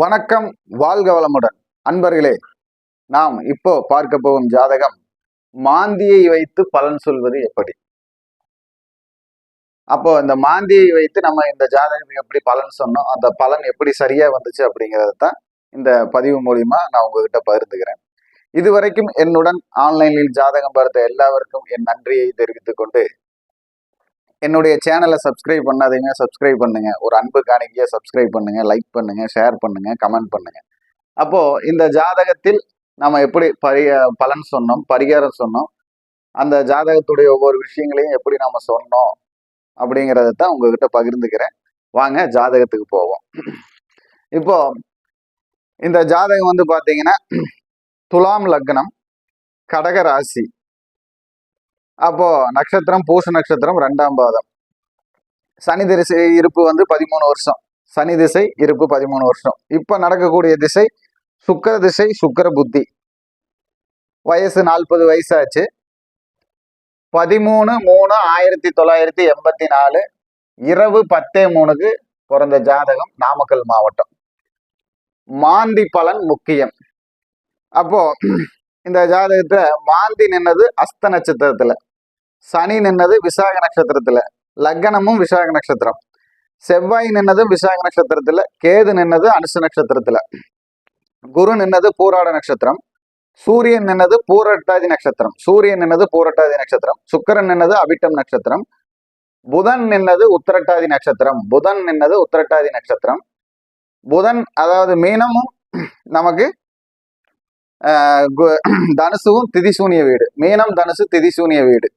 வணக்கம் வாழ்க வளமுடன். அன்பர்களே நாம் இப்போ பார்க்க போகும் ஜாதகம் மாந்தியை வைத்து பலன் சொல்வது எப்படி? அப்போ இந்த மாந்தியை வைத்து நம்ம இந்த ஜாதகத்துக்கு எப்படி பலன் சொன்னோம் அந்த பலன் எப்படி சரியா வந்துச்சு அப்படிங்கிறது தான் இந்த பதிவு மூலியமா நான் உங்ககிட்ட பகிர்ந்துக்கிறேன். இதுவரைக்கும் என்னுடன் ஆன்லைனில் ஜாதகம் பார்த்த எல்லாருக்கும் என் நன்றியை தெரிவித்துக் கொண்டு என்னுடைய சேனலை சப்ஸ்கிரைப் பண்ணாதீங்க சப்ஸ்கிரைப் பண்ணுங்க. ஒரு அன்பு காணிக்கையை சப்ஸ்கிரைப் பண்ணுங்க லைக் பண்ணுங்க ஷேர் பண்ணுங்க கமெண்ட் பண்ணுங்க. அப்போ இந்த ஜாதகத்தில் நம்ம எப்படி பரி பலன் சொன்னோம் பரிகாரம் சொன்னோம் அந்த ஜாதகத்துடைய ஒவ்வொரு விஷயங்களையும் எப்படி நம்ம சொன்னோம் அப்படிங்கிறத தான் உங்ககிட்ட பகிர்ந்துக்கிறேன். வாங்க ஜாதகத்துக்கு போவோம். இப்போ இந்த ஜாதகம் வந்து பார்த்தீங்கன்னா துலாம் லக்னம் கடக ராசி. அப்போ நட்சத்திரம் பூச நட்சத்திரம் ரெண்டாம் பாதம். சனி திசை இருப்பு வந்து பதிமூணு வருஷம். சனி திசை இருப்பு பதிமூணு வருஷம். இப்ப நடக்கக்கூடிய திசை சுக்கர திசை சுக்கர புத்தி. வயசு நாற்பது வயசாச்சு. பதிமூணு மூணு ஆயிரத்தி தொள்ளாயிரத்தி எண்பத்தி நாலு இரவு பத்தே மூணுக்கு பிறந்த ஜாதகம் நாமக்கல் மாவட்டம். மாந்தி பலன் முக்கியம். அப்போ இந்த ஜாதகத்துல மாந்தி நின்னது அஸ்த நட்சத்திரத்துல. சனி நின்னது விசாக நட்சத்திரத்துல. லக்னமும் விசாக நட்சத்திரம். செவ்வாய் நின்னது விசாக நட்சத்திரத்துல. கேது நின்னது அனுசு நட்சத்திரத்துல. குரு நின்னது பூராட நட்சத்திரம். சூரியன் நின்னது பூரட்டாதி நட்சத்திரம். சூரியன் நின்னது பூரட்டாதி நட்சத்திரம். சுக்கிரன் நின்னது அபிட்டம் நட்சத்திரம். புதன் நின்னது உத்திரட்டாதி நட்சத்திரம். புதன் நின்னது உத்திரட்டாதி நட்சத்திரம். புதன் அதாவது மீனமும் நமக்கு தனுசுவும் திதிசூனிய வீடு. மீனம் தனுசு திதிசூனிய வீடு.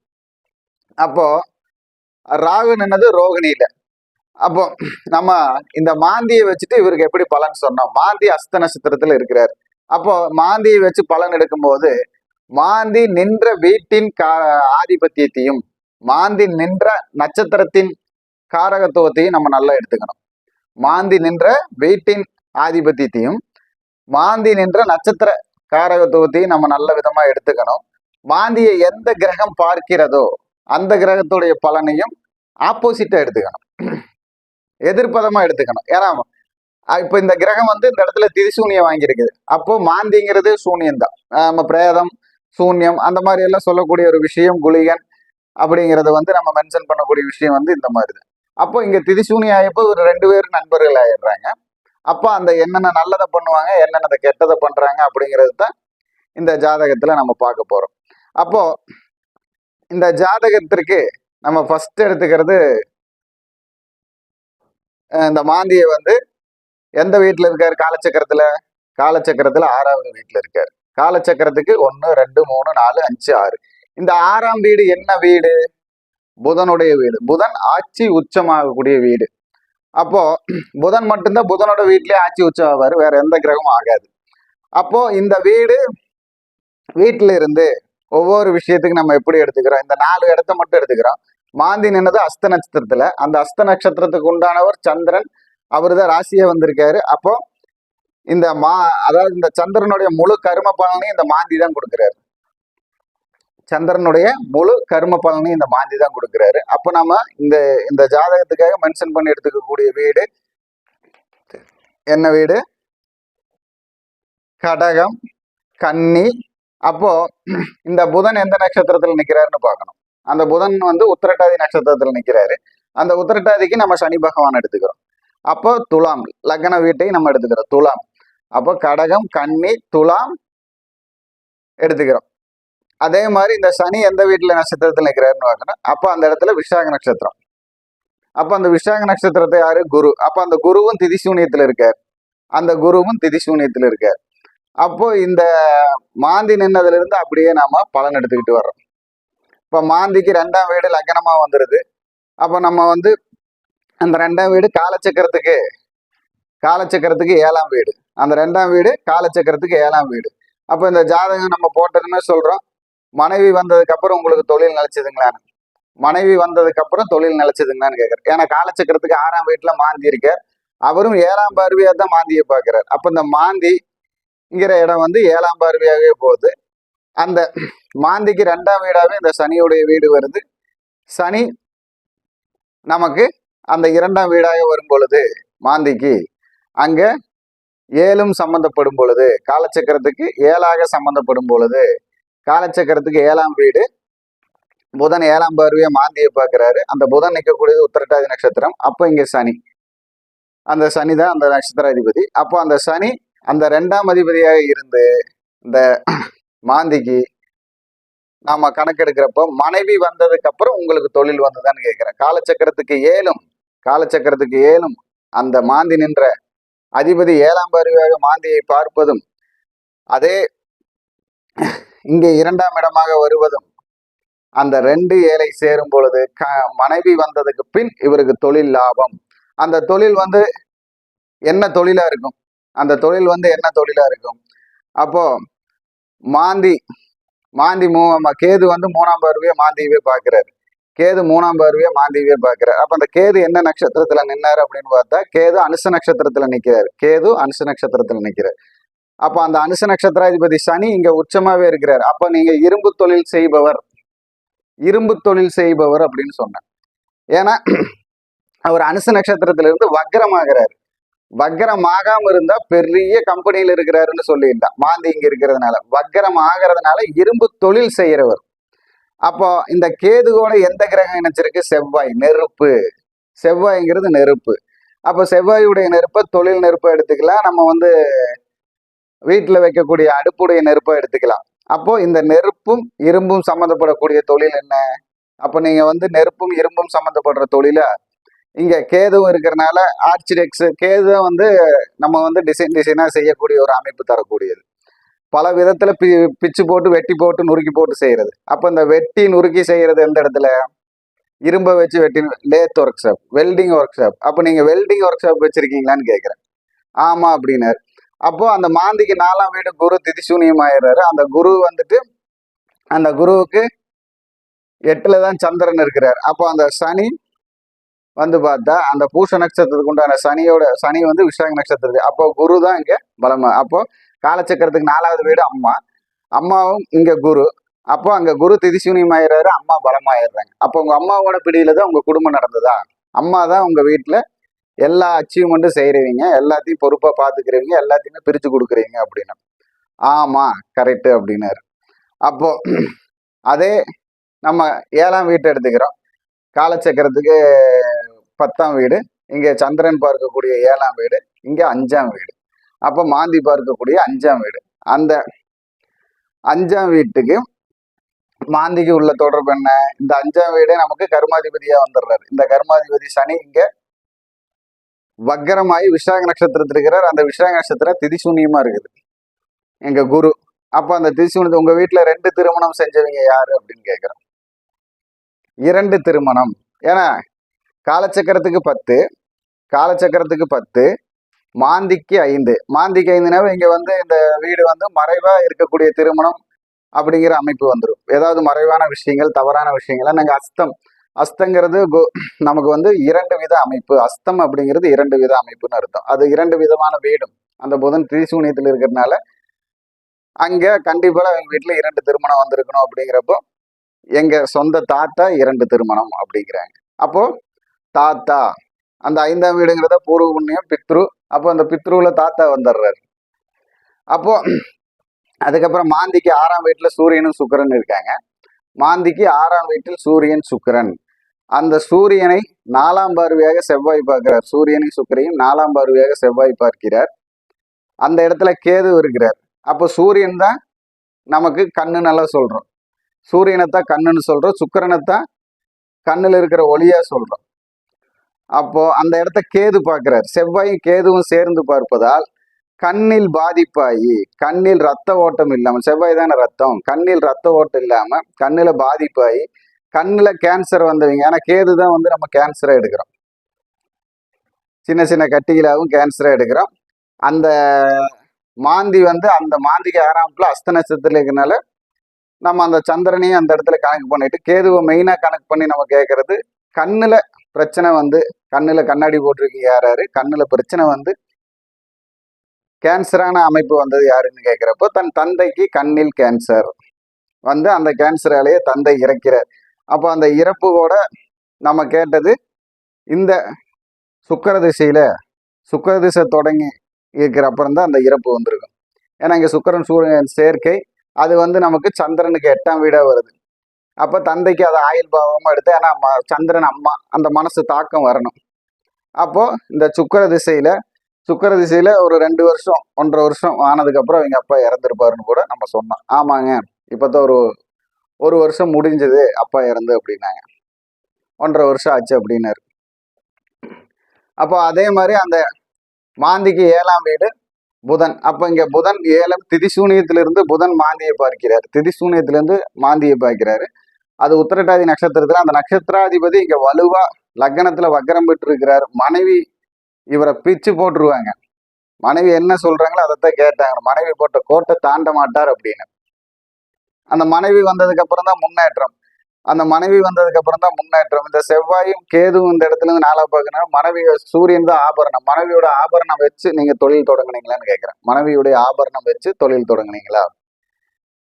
அப்போ ராகு நின்னது ரோகிணியில. அப்போ நம்ம இந்த மாந்தியை வச்சுட்டு இவருக்கு எப்படி பலன் சொன்னோம்? மாந்தி அஸ்த நட்சத்திரத்துல இருக்கிறார். அப்போ மாந்தியை வச்சு பலன் எடுக்கும்போது மாந்தி நின்ற வீட்டின் கா ஆதிபத்தியத்தையும் மாந்தி நின்ற நட்சத்திரத்தின் காரகத்துவத்தையும் நம்ம நல்லா எடுத்துக்கணும். மாந்தி நின்ற வீட்டின் ஆதிபத்தியத்தையும் மாந்தி நின்ற நட்சத்திர காரகத்துவத்தையும் நம்ம நல்ல விதமா எடுத்துக்கணும். மாந்தியை எந்த கிரகம் பார்க்கிறதோ அந்த கிரகத்துடைய பலனையும் ஆப்போசிட்டா எடுத்துக்கணும். எதிர்ப்பதமா எடுத்துக்கணும். ஏன்னா இப்போ இப்ப இந்த கிரகம் வந்து இந்த இடத்துல திரிசூனியம் வாங்கியிருக்குது. அப்போ மாந்திங்கிறது சூனியம் தான் நம்ம பிரேதம் சூன்யம் அந்த மாதிரி எல்லாம் சொல்லக்கூடிய ஒரு விஷயம் குளிகன் அப்படிங்கறது வந்து நம்ம மென்ஷன் பண்ணக்கூடிய விஷயம் வந்து இந்த மாதிரி தான் அப்போ இங்க திரிசூனியம் ஆயப்போ ஒரு ரெண்டு பேரும் நண்பர்கள் ஆயிடுறாங்க. அப்போ அந்த என்னென்ன நல்லதை பண்ணுவாங்க என்னென்னதை கெட்டதை பண்றாங்க அப்படிங்கிறது தான் இந்த ஜாதகத்தில் நம்ம பார்க்க போறோம். அப்போ இந்த ஜாதகத்திற்கு நம்ம ஃபஸ்ட் எடுத்துக்கிறது இந்த மாந்தியை வந்து எந்த வீட்டில் இருக்காரு? காலச்சக்கரத்தில்? காலச்சக்கரத்தில் ஆறாவது வீட்டில் இருக்கார். காலச்சக்கரத்துக்கு ஒன்னு ரெண்டு மூணு நாலு அஞ்சு ஆறு. இந்த ஆறாம் வீடு என்ன வீடு? புதனுடைய வீடு. புதன் ஆட்சி உச்சமாகக்கூடிய வீடு. அப்போ புதன் மட்டும்தான் புதனோட வீட்லயே ஆட்சி உச்சம் வேற எந்த கிரகமும் ஆகாது. அப்போ இந்த வீடு வீட்டில இருந்து ஒவ்வொரு விஷயத்துக்கு நம்ம எப்படி எடுத்துக்கிறோம்? இந்த நாலு இடத்த மட்டும் எடுத்துக்கிறோம். மாந்தி நின்னது அஸ்த நட்சத்திரத்துல. அந்த அஸ்த நட்சத்திரத்துக்கு உண்டானவர் சந்திரன். அவர் தான் ராசியே வந்திருக்காரு. அப்போ இந்த மா அதாவது இந்த சந்திரனுடைய முழு கரும பலனையும் இந்த மாந்தி தான் கொடுக்குறாரு. சந்திரனுடைய முழு கரும பலனையும் இந்த மாந்தி தான் கொடுக்குறாரு. அப்போ நம்ம இந்த இந்த ஜாதகத்துக்காக மென்ஷன் பண்ணி எடுத்துக்கக்கூடிய வீடு என்ன வீடு? கடகம் கன்னி. அப்போ இந்த புதன் எந்த நட்சத்திரத்தில் நிற்கிறாருன்னு பார்க்கணும். அந்த புதன் வந்து உத்திரட்டாதி நட்சத்திரத்தில் நிக்கிறாரு. அந்த உத்திரட்டாதிக்கு நம்ம சனி பகவான் எடுத்துக்கிறோம். அப்போ துலாம் லக்ன வீட்டை நம்ம எடுத்துக்கிறோம். துலாம். அப்போ கடகம் கன்னி துலாம் எடுத்துக்கிறோம். அதே மாதிரி இந்த சனி எந்த வீட்டில் நட்சத்திரத்தில் நிக்கிறாருன்னு பார்க்கணும் அப்போ அந்த இடத்துல விசாக நட்சத்திரம். அப்போ அந்த விசாக நட்சத்திரத்தை யாரு? குரு. அப்போ அந்த குருவும் திதி சூனியத்தில் இருக்கார். அந்த குருவும் திதி சூனியத்தில் இருக்கார். அப்போ இந்த மாந்தி நின்னதுலேருந்து அப்படியே நாம பலன் எடுத்துக்கிட்டு வர்றோம். இப்போ மாந்திக்கு ரெண்டாம் வீடு லக்னமா வந்துடுது அப்போ நம்ம வந்து அந்த ரெண்டாம் வீடு காலச்சக்கரத்துக்கு காலச்சக்கரத்துக்கு ஏழாம் வீடு. அந்த ரெண்டாம் வீடு காலச்சக்கரத்துக்கு ஏழாம் வீடு. அப்போ இந்த ஜாதகம் நம்ம போட்டதுன்னு சொல்றோம். மனைவி வந்ததுக்கு அப்புறம் உங்களுக்கு தொழில் நிலைச்சதுங்களான்னு மனைவி வந்ததுக்கு அப்புறம் தொழில் நிலைச்சதுங்களான்னு கேட்குறேன் ஏன்னா காலச்சக்கரத்துக்கு ஆறாம் வீட்டுல மாந்தி இருக்கார். அவரும் ஏழாம் பார்வையா தான் மாந்தியை பார்க்கிறார். அப்ப இந்த மாந்திங்கிற இடம் வந்து ஏழாம் பார்வையாகவே போகுது. அந்த மாந்திக்கு ரெண்டாம் வீடாவே இந்த சனியுடைய வீடு வருது. சனி நமக்கு அந்த இரண்டாம் வீடாக வரும் பொழுது மாந்திக்கு அங்க ஏழும் சம்பந்தப்படும் பொழுது காலச்சக்கரத்துக்கு ஏழாக சம்பந்தப்படும் பொழுது காலச்சக்கரத்துக்கு ஏழாம் வீடு. புதன் ஏழாம் பார்வையை மாந்தியை பார்க்குறாரு. அந்த புதன் நிற்கக்கூடியது உத்திரட்டாதி நட்சத்திரம். அப்போ இங்கே சனி. அந்த சனி தான் அந்த நட்சத்திராதிபதி. அப்போ அந்த சனி அந்த ரெண்டாம் அதிபதியாக இருந்து இந்த மாந்திக்கு நாம கணக்கெடுக்கிறப்போ மனைவி வந்ததுக்கு அப்புறம் உங்களுக்கு தொழில் வந்ததுன்னு கேட்குறேன். காலச்சக்கரத்துக்கு ஏழும் காலச்சக்கரத்துக்கு ஏழும் அந்த மாந்தி நின்ற அதிபதி ஏழாம் பார்வையாக மாந்தியை பார்ப்பதும் அதே இங்கே இரண்டாம் இடமாக வருவதும் அந்த ரெண்டு ஏழை சேரும் பொழுது க மனைவி வந்ததுக்கு பின் இவருக்கு தொழில் லாபம். அந்த தொழில் வந்து என்ன தொழிலா இருக்கும்? அந்த தொழில் வந்து என்ன தொழிலா இருக்கும்? அப்போ மாந்தி மாந்தி மூ கேது வந்து மூணாம் பார்வையை மாந்தியவே பார்க்கிறாரு. கேது மூணாம் பார்வையை மாந்தியவே பார்க்கிறார். அப்போ அந்த கேது என்ன நட்சத்திரத்துல நின்னாரு அப்படின்னு பார்த்தா கேது அனுச நட்சத்திரத்துல நிற்கிறார் கேது அனுச நட்சத்திரத்துல நிற்கிறார் அப்போ அந்த அனுச நட்சத்திராதிபதி சனி இங்க உச்சமாவே இருக்கிறார். அப்ப நீங்க இரும்பு தொழில் செய்பவர் இரும்பு தொழில் செய்பவர் அப்படின்னு சொன்னேன். ஏன்னா அவர் அனுச நட்சத்திரத்திலிருந்து வக்ரமாகிறார். வக்ரம் ஆகாம இருந்தா பெரிய கம்பெனியில இருக்கிறாருன்னு சொல்லியிருந்தான் மாந்தி இங்க இருக்கிறதுனால. வக்ரம் ஆகிறதுனால இரும்பு தொழில் செய்யறவர். அப்போ இந்த கேதுகோட எந்த கிரகம் இணைச்சிருக்கு செவ்வாய் நெருப்பு. செவ்வாய்ங்கிறது நெருப்பு. அப்போ செவ்வாயுடைய நெருப்பை தொழில் நெருப்பை எடுத்துக்கலாம். நம்ம வந்து வீட்டில் வைக்கக்கூடிய அடுப்புடைய நெருப்பை எடுத்துக்கலாம். அப்போ இந்த நெருப்பும் இரும்பும் சம்மந்தப்படக்கூடிய தொழில் என்ன? அப்போ நீங்க வந்து நெருப்பும் இரும்பும் சம்மந்தப்படுற தொழில? இங்க கேதுவும் இருக்கிறனால ஆர்ச்சிடெக்ஸ் கேது வந்து நம்ம வந்து டிசைன் டிசைனா செய்யக்கூடிய ஒரு அமைப்பு தரக்கூடியது. பல விதத்துல பி பிச்சு போட்டு வெட்டி போட்டு நுறுக்கி போட்டு செய்யறது. அப்போ இந்த வெட்டி நுறுக்கி செய்யறது எந்த இடத்துல? இரும்பை வச்சு வெட்டி lathe workshop welding workshop அப்போ நீங்க வெல்டிங் ஒர்க் ஷாப் வச்சிருக்கீங்களான்னு கேட்குறேன். ஆமா அப்படின்னாரு. அப்போ அந்த மாந்திக்கு நாலாம் வீடு குரு திதிசூனியம் ஆயிடுறாரு அந்த குரு வந்துட்டு அந்த குருவுக்கு எட்டுல தான் சந்திரன் இருக்கிறார். அப்போ அந்த சனி வந்து பார்த்தா அந்த பூச நட்சத்திரத்துக்கு உண்டான சனியோட சனி வந்து விசாக நட்சத்திரத்து அப்போ குரு தான் இங்க பலமா அப்போ காலச்சக்கரத்துக்கு நாலாவது வீடு அம்மா. அம்மாவும் இங்க குரு. அப்போ அங்க குரு திதிசூனியம் ஆயிடுறாரு அம்மா பலமாயிடுறாங்க. அப்போ உங்க அம்மாவோட பிடியில தான் உங்க குடும்பம் நடந்ததா? அம்மா தான் உங்க வீட்டுல எல்லா அச்சீவ்மெண்ட்டும் செய்கிறவங்க எல்லாத்தையும் பொறுப்பாக பார்த்துக்கிறவங்க எல்லாத்தையுமே பிரித்து கொடுக்குறீங்க அப்படின்னு. ஆமாம் கரெக்டு அப்படின்னாரு. அப்போ அதே நம்ம ஏழாம் வீட்டை எடுத்துக்கிறோம். காலச்சக்கரத்துக்கு பத்தாம் வீடு இங்கே சந்திரன் பார்க்கக்கூடிய ஏழாம் வீடு இங்கே அஞ்சாம் வீடு. அப்போ மாந்தி பார்க்கக்கூடிய அஞ்சாம் வீடு. அந்த அஞ்சாம் வீட்டுக்கு மாந்திக்கு உள்ள தொடர்பு என்ன? இந்த அஞ்சாம் வீடே நமக்கு கர்மாதிபதியாக வந்துடுறாரு. இந்த கர்மாதிபதி சனி இங்கே வக்கரமாயி விசாக நட்சத்திரத்தில் இருக்கிறார். அந்த விசாக நட்சத்திரம் திதிசூன்யமா இருக்குது. எங்க குரு. அப்ப அந்த திதிசூன்யத்தை உங்க வீட்டுல ரெண்டு திருமணம் செஞ்சவங்க யாரு அப்படின்னு கேக்குறோம் இரண்டு திருமணம். ஏன்னா காலச்சக்கரத்துக்கு பத்து காலச்சக்கரத்துக்கு பத்து மாந்திக்கு ஐந்து. மாந்திக்கு ஐந்துனாவே இங்க வந்து இந்த வீடு வந்து மறைவா இருக்கக்கூடிய திருமணம் அப்படிங்கிற அமைப்பு வந்துடும் ஏதாவது மறைவான விஷயங்கள் தவறான விஷயங்கள்லாம் நாங்கள் அஸ்தம். அஸ்தங்கிறது நமக்கு வந்து இரண்டு வித அமைப்பு. அஸ்தம் அப்படிங்கிறது இரண்டு வித அமைப்புன்னு அர்த்தம். அது இரண்டு விதமான வீடும். அந்த புதன் திரிசூனியத்தில் இருக்கிறதுனால அங்க கண்டிப்பா அவங்க வீட்டுல இரண்டு திருமணம் வந்திருக்கணும் அப்படிங்கிறப்போ எங்க சொந்த தாத்தா இரண்டு திருமணம் அப்படிங்கிறாங்க. அப்போ தாத்தா அந்த ஐந்தாம் வீடுங்கிறத பூர்வ புண்ணியம் பித்ரு அப்போ அந்த பித்ருவில் தாத்தா வந்துடுறாரு அப்போ அதுக்கப்புறம் மாந்திக்கு ஆறாம் வீட்டில் சூரியனும் சுக்கரன் இருக்காங்க. மாந்திக்கு ஆறாம் வீட்டில் சூரியன் சுக்கரன். அந்த சூரியனை நாலாம் பார்வையாக செவ்வாய் பார்க்கிறார். சூரியனை சுக்கரையும் நாலாம் பார்வையாக செவ்வாய் பார்க்கிறார். அந்த இடத்துல கேது இருக்கிறார். அப்போ சூரியன் தான் நமக்கு கண்ணு நல்லா சூரியனை சூரியனைத்தான் கண்ணுன்னு சொல்கிறோம் சுக்கிரனைத்தான் கண்ணில் இருக்கிற ஒளியாக சொல்கிறோம் அப்போ அந்த இடத்த கேது பார்க்கிறார். செவ்வாயும் கேதுவும் சேர்ந்து பார்ப்பதால் கண்ணில் பாதிப்பாகி கண்ணில் ரத்த ஓட்டம் இல்லாமல் செவ்வாய் தானே ரத்தம் கண்ணில் ரத்த ஓட்டம் இல்லாமல் கண்ணில் பாதிப்பாகி கண்ணில் கேன்சர் வந்தவங்க ஏன்னா கேது தான் வந்து நம்ம கேன்சரை எடுக்கிறோம். சின்ன சின்ன கட்டிகளாகவும் கேன்சரை எடுக்கிறோம். அந்த மாந்தி வந்து அந்த மாந்திக்கு ஆறாம்ல அஸ்த நட்சத்திரத்தில் இருக்கிறனால நம்ம அந்த சந்திரனையும் அந்த இடத்துல கணக்கு பண்ணிட்டு கேதுவை மெயினாக கணக்கு பண்ணி நம்ம கேட்கறது கண்ணில் பிரச்சனை வந்து கண்ணில் கண்ணாடி போட்டிருக்கீங்க யாராரு கண்ணில் பிரச்சனை வந்து கேன்சரான அமைப்பு வந்தது யாருன்னு கேட்குறப்போ தன் தந்தைக்கு கண்ணில் கேன்சர் வந்து அந்த கேன்சராலேயே தந்தை இறக்கிறார். அப்போ அந்த இறப்பு கூட நம்ம கேட்டது இந்த சுக்கர திசையில் சுக்கர திசை தொடங்கி இருக்கிற அப்புறம் தான் அந்த இறப்பு வந்திருக்கும். ஏன்னா இங்கே சுக்கிரன் சூரியன் சேர்க்கை அது வந்து நமக்கு சந்திரனுக்கு எட்டாம் வீடாக வருது. அப்போ தந்தைக்கு அதை ஆயுள் பாவமாக எடுத்து ஏன்னா சந்திரன் அம்மா அந்த மனசு தாக்கம் வரணும். அப்போது இந்த சுக்கிர திசையில் சுக்கர திசையில் ஒரு ரெண்டு வருஷம் ஒன்றரை வருஷம் ஆனதுக்கப்புறம் அவங்க அப்பா இறந்துருப்பாருன்னு கூட நம்ம சொன்னோம். ஆமாங்க இப்போதான் ஒரு ஒரு வருஷம் முடிஞ்சது அப்பா இறந்து அப்படின்னாங்க. ஒன்றரை வருஷம் ஆச்சு அப்படின்னாரு. அப்போ அதே மாதிரி அந்த மாந்திக்கு ஏழாம் வீடு புதன். அப்போ இங்கே புதன் ஏலம் திதிசூனியத்திலிருந்து புதன் மாந்தியை பார்க்கிறார். திதிசூனியத்திலிருந்து மாந்தியை பார்க்கிறாரு. அது உத்திரட்டாதி நட்சத்திரத்தில் அந்த நட்சத்திராதிபதி இங்கே வலுவாக லக்னத்தில் வக்கரம் பெற்று இருக்கிறார் மனைவி இவரை பிச்சு போட்டுருவாங்க. மனைவி என்ன சொல்கிறாங்களோ அதைத்தான் கேட்டாங்க. மனைவி போட்ட கோட்டை தாண்ட மாட்டார் அப்படின்னு. அந்த மனைவி வந்ததுக்கு அப்புறம் தான் முன்னேற்றம். அந்த மனைவி வந்ததுக்கு அப்புறம் தான் முன்னேற்றம். இந்த செவ்வாயும் கேதுவும் இந்த இடத்துல இருந்து நாளா பார்க்கணும் மனைவி சூரியன் தான் ஆபரணம். மனைவியோட ஆபரணம் வச்சு நீங்க தொழில் தொடங்குனீங்களான்னு கேட்கிறேன் மனைவியுடைய ஆபரணம் வச்சு தொழில் தொடங்குனீங்களா?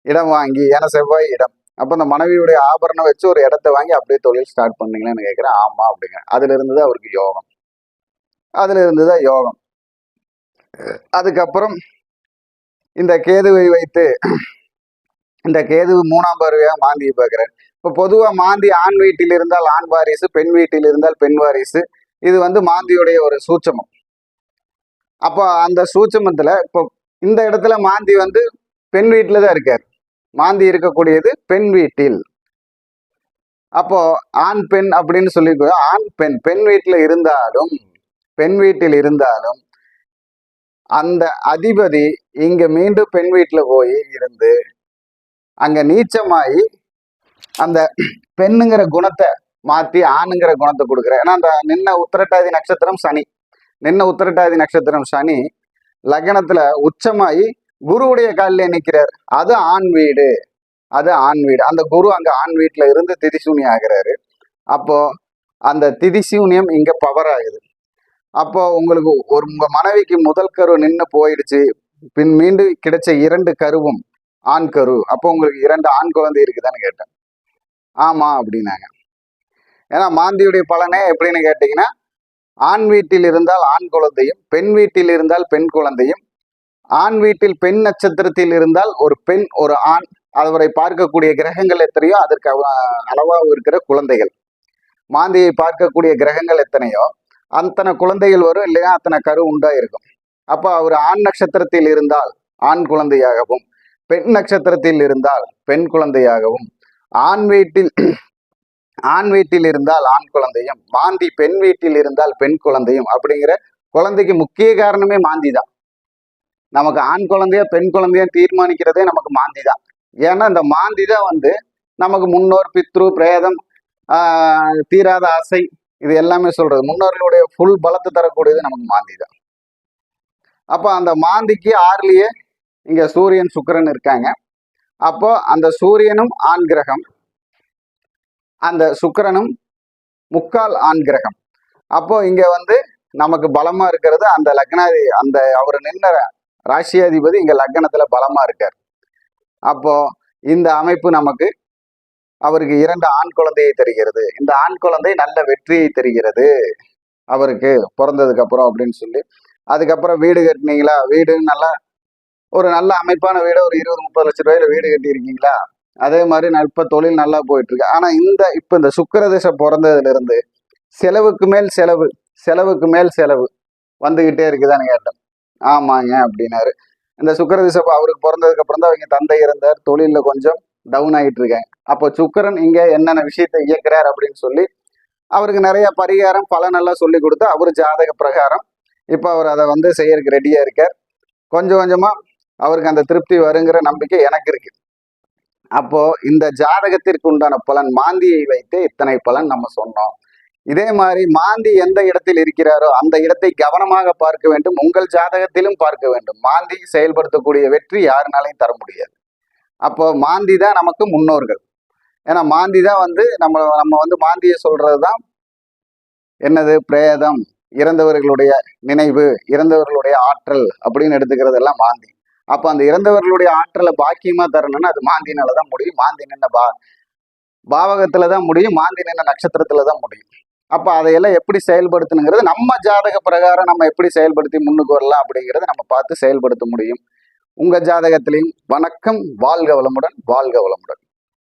இடம் வாங்கி ஏன்னா செவ்வாய் இடம். அப்ப அந்த மனைவியுடைய ஆபரணம் வச்சு ஒரு இடத்த வாங்கி அப்படியே தொழில் ஸ்டார்ட் பண்ணீங்களான்னு கேட்கிறேன் ஆமா அப்படிங்க அதுல இருந்து தான் அவருக்கு யோகம். அதுல இருந்து தான் யோகம். அதுக்கப்புறம் இந்த கேதுவை வைத்து இந்த கேது மூணாம் பார்வையாக மாந்தியை பார்க்குறாரு. இப்போ பொதுவாக மாந்தி ஆண் வீட்டில் இருந்தால் ஆண் வாரிசு பெண் வீட்டில் இருந்தால் பெண் வாரிசு. இது வந்து மாந்தியுடைய ஒரு சூட்சமம். அப்போ அந்த சூட்சமத்தில் இப்போ இந்த இடத்துல மாந்தி வந்து பெண் வீட்டில் தான் இருக்கார். மாந்தி இருக்கக்கூடியது பெண் வீட்டில். அப்போ ஆண் பெண் அப்படின்னு சொல்லி ஆண் பெண் பெண் வீட்டில் இருந்தாலும் பெண் வீட்டில் இருந்தாலும் அந்த அதிபதி இங்க மீண்டும் பெண் வீட்டில் போய் இருந்து அங்க நீச்சமாயி அந்த பெண்ணுங்கிற குணத்தை மாத்தி ஆணுங்கிற குணத்தை கொடுக்குற. ஏன்னா அந்த நின்ன உத்திரட்டாதி நட்சத்திரம் சனி. நின்ன உத்திரட்டாதி நட்சத்திரம் சனி லக்னத்துல உச்சமாயி குருவுடைய காலில் நிற்கிறார் அது ஆண் வீடு. அது ஆண் வீடு. அந்த குரு அங்க ஆண் வீட்டுல இருந்து திதிசூனி ஆகிறாரு. அப்போ அந்த திதிசூனியம் இங்க பவர் ஆகுது. அப்போ உங்களுக்கு ஒரு உங்க மனைவிக்கு முதல் கரு நின்று போயிடுச்சு. பின் மீண்டும் கிடைச்ச இரண்டு கருவும் ஆண் கரு அப்போ உங்களுக்கு இரண்டு ஆண் குழந்தை இருக்குதான்னு கேட்டேன். ஆமா அப்படின்னாங்க. ஏன்னா மாந்தியுடைய பலனே எப்படின்னு கேட்டீங்கன்னா ஆண் வீட்டில் இருந்தால் ஆண் குழந்தையும் பெண் வீட்டில் இருந்தால் பெண் குழந்தையும் ஆண் வீட்டில் பெண் நட்சத்திரத்தில் இருந்தால் ஒரு பெண் ஒரு ஆண். அவரை பார்க்கக்கூடிய கிரகங்கள் எத்தனையோ அதற்கு அவ- அளவாக இருக்கிற குழந்தைகள். மாந்தியை பார்க்கக்கூடிய கிரகங்கள் எத்தனையோ அத்தனை குழந்தைகள் வரும் இல்லையா அத்தனை கரு உண்டா இருக்கும் அப்போ அவர் ஆண் நட்சத்திரத்தில் இருந்தால் ஆண் குழந்தையாகவும் பெண் நட்சத்திரத்தில் இருந்தால் பெண் குழந்தையாகவும் ஆண் வீட்டில் ஆண் வீட்டில் இருந்தால் ஆண் குழந்தையும் மாந்தி பெண் வீட்டில் இருந்தால் பெண் குழந்தையும் அப்படிங்கிற குழந்தைக்கு முக்கிய காரணமே மாந்தி தான் நமக்கு ஆண் குழந்தையா பெண் குழந்தையா தீர்மானிக்கிறதே நமக்கு மாந்தி தான் ஏன்னா இந்த மாந்தி தான் வந்து நமக்கு முன்னோர் பித்ரு பிரேதம் ஆஹ், தீராத ஆசை இது எல்லாமே சொல்றது. முன்னோர்களுடைய ஃபுல் பலத்தை தரக்கூடியது நமக்கு மாந்தி தான் அப்போ அந்த மாந்திக்கு ஆறுலயே இங்க சூரியன் சுக்கிரன் இருக்காங்க. அப்போ அந்த சூரியனும் ஆண் கிரகம் அந்த சுக்கிரனும் முக்கால் ஆண் கிரகம். அப்போ இங்க வந்து நமக்கு பலமா இருக்கிறது அந்த லக்னாதி அந்த அவர் நின்ன ராசியாதிபதி இங்க லக்னத்துல பலமா இருக்கார். அப்போ இந்த அமைப்பு நமக்கு அவருக்கு இரண்டு ஆண் குழந்தையை தருகிறது. இந்த ஆண் குழந்தை நல்ல வெற்றியை தருகிறது. அவருக்கு பிறந்ததுக்கு அப்புறம் அப்படின்னு சொல்லி அதுக்கப்புறம் வீடு கட்டினீங்களா? வீடு நல்லா ஒரு நல்ல அமைப்பான வீடு ஒரு இருபது முப்பது லட்சம் ரூபாயில வீடு கட்டியிருக்கீங்களா? அதே மாதிரி நான் இப்போ தொழில் நல்லா போயிட்டு இருக்கு ஆனா இந்த இப்போ இந்த சுக்கர திசை பிறந்ததுல இருந்து செலவுக்கு மேல் செலவு செலவுக்கு மேல் செலவு வந்துகிட்டே இருக்குதான்னு கேட்டேன். ஆமாங்க அப்படின்னாரு. இந்த சுக்கர திசை அவருக்கு பிறந்ததுக்கு அப்புறம் தான் அவங்க தந்தை இருந்தார் தொழிலில் கொஞ்சம் டவுன் ஆகிட்டு இருக்காங்க அப்போ சுக்கிரன் இங்க என்னென்ன விஷயத்தை இயக்குறார் அப்படின்னு சொல்லி அவருக்கு நிறைய பரிகாரம் பலனெல்லாம் சொல்லி கொடுத்து அவர் ஜாதக பிரகாரம் இப்போ அவர் அதை வந்து செய்யறதுக்கு ரெடியாக இருக்கார். கொஞ்சம் கொஞ்சமாக அவருக்கு அந்த திருப்தி வருங்கிற நம்பிக்கை எனக்கு இருக்கு. அப்போ இந்த ஜாதகத்திற்கு உண்டான பலன் மாந்தியை வைத்து இத்தனை பலன் நம்ம சொன்னோம். இதே மாதிரி மாந்தி எந்த இடத்தில் இருக்கிறாரோ அந்த இடத்தை கவனமாக பார்க்க வேண்டும். உங்கள் ஜாதகத்திலும் பார்க்க வேண்டும். மாந்தி செயல்படுத்தக்கூடிய வெற்றி யாருனாலையும் தர முடியாது. அப்போ மாந்தி தான் நமக்கு முன்னோர்கள். ஏன்னா மாந்தி தான் வந்து நம்ம நம்ம வந்து மாந்தியை சொல்றது தான் என்னது? பிரேதம். இறந்தவர்களுடைய நினைவு இறந்தவர்களுடைய ஆற்றல் அப்படின்னு எடுத்துக்கிறது எல்லாம் மாந்தி. அப்போ அந்த இறந்தவர்களுடைய ஆற்றலை பாக்கியமா தரணும்னா அது மாந்தினால தான் முடியும். மாந்தி நின்ன பா பாவகத்துல தான் முடியும். மாந்தி நின்ன நட்சத்திரத்துல தான் முடியும். அப்ப அதையெல்லாம் எப்படி செயல்படுத்தணுங்கிறது நம்ம ஜாதக பிரகாரம் நம்ம எப்படி செயல்படுத்தி முன்னுக்கு வரலாம் அப்படிங்கிறத நம்ம பார்த்து செயல்படுத்த முடியும். உங்க ஜாதகத்திலையும் வணக்கம் வாழ்க வளமுடன் வாழ்க வளமுடன்.